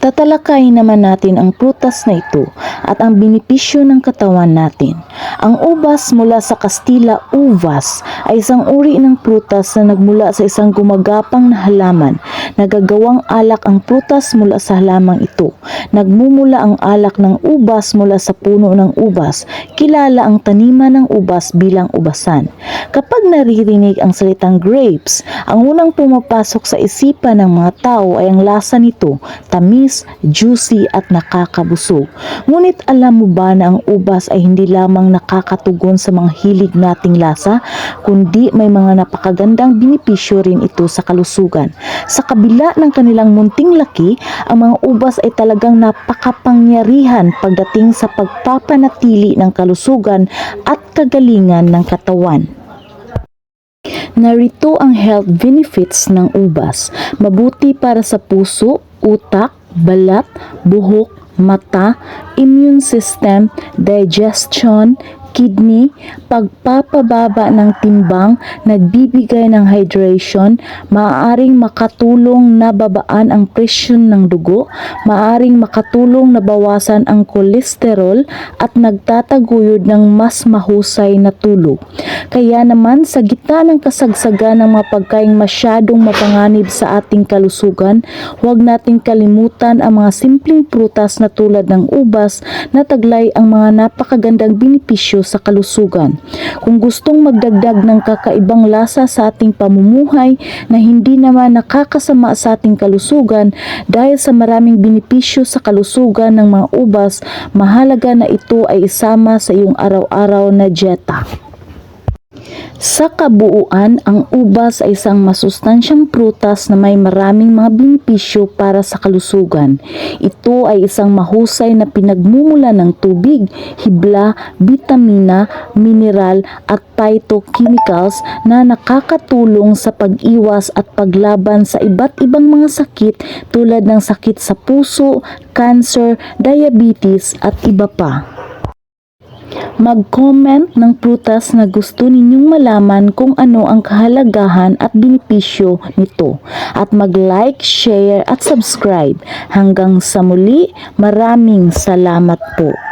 Tatalakayin naman natin ang prutas na ito at ang binipisyo ng katawan natin. Ang ubas mula sa Kastila uvas ay isang uri ng prutas na nagmula sa isang gumagapang na halaman. Nagagawang alak ang prutas mula sa halamang ito. Nagmumula ang alak ng ubas mula sa puno ng ubas. Kilala ang taniman ng ubas bilang ubasan. Kapag naririnig ang salitang grapes, ang unang pumapasok sa isipan ng mga tao ay ang lasa nito, tamis, juicy at nakakabusog. Ngunit alam mo ba na ang ubas ay hindi lamang nakakatugon sa mga hilig nating lasa, kundi may mga napakagandang binipisyo rin ito sa kalusugan. Sa kabila ng kanilang munting laki, ang mga ubas ay talagang napakapangyarihan pagdating sa pagpapanatili ng kalusugan at kagalingan ng katawan. Narito ang health benefits ng ubas. Mabuti para sa puso, utak, balat, buhok, mata, immune system, digestion, kidney, pagpapababa ng timbang, nagbibigay ng hydration, maaaring makatulong na babaan ang presyon ng dugo, maaaring makatulong na bawasan ang kolesterol at nagtataguyod ng mas mahusay na tulog. Kaya naman sa gitna ng kasagsagan ng mga pagkaing masyadong mapanganib sa ating kalusugan, huwag nating kalimutan ang mga simpleng prutas na tulad ng ubas na taglay ang mga napakagandang binipisyo sa kalusugan. Kung gustong magdagdag ng kakaibang lasa sa ating pamumuhay na hindi naman nakakasama sa ating kalusugan dahil sa maraming binipisyo sa kalusugan ng mga ubas, mahalaga na ito ay isama sa iyong araw-araw na dieta. Sa kabuuan, ang ubas ay isang masustansyang prutas na may maraming mga benepisyo para sa kalusugan. Ito ay isang mahusay na pinagmumula ng tubig, hibla, bitamina, mineral at phytochemicals na nakakatulong sa pag-iwas at paglaban sa iba't ibang mga sakit tulad ng sakit sa puso, cancer, diabetes at iba pa. Mag-comment ng prutas na gusto ninyong malaman kung ano ang kahalagahan at benepisyo nito. At mag-like, share at subscribe. Hanggang sa muli, maraming salamat po.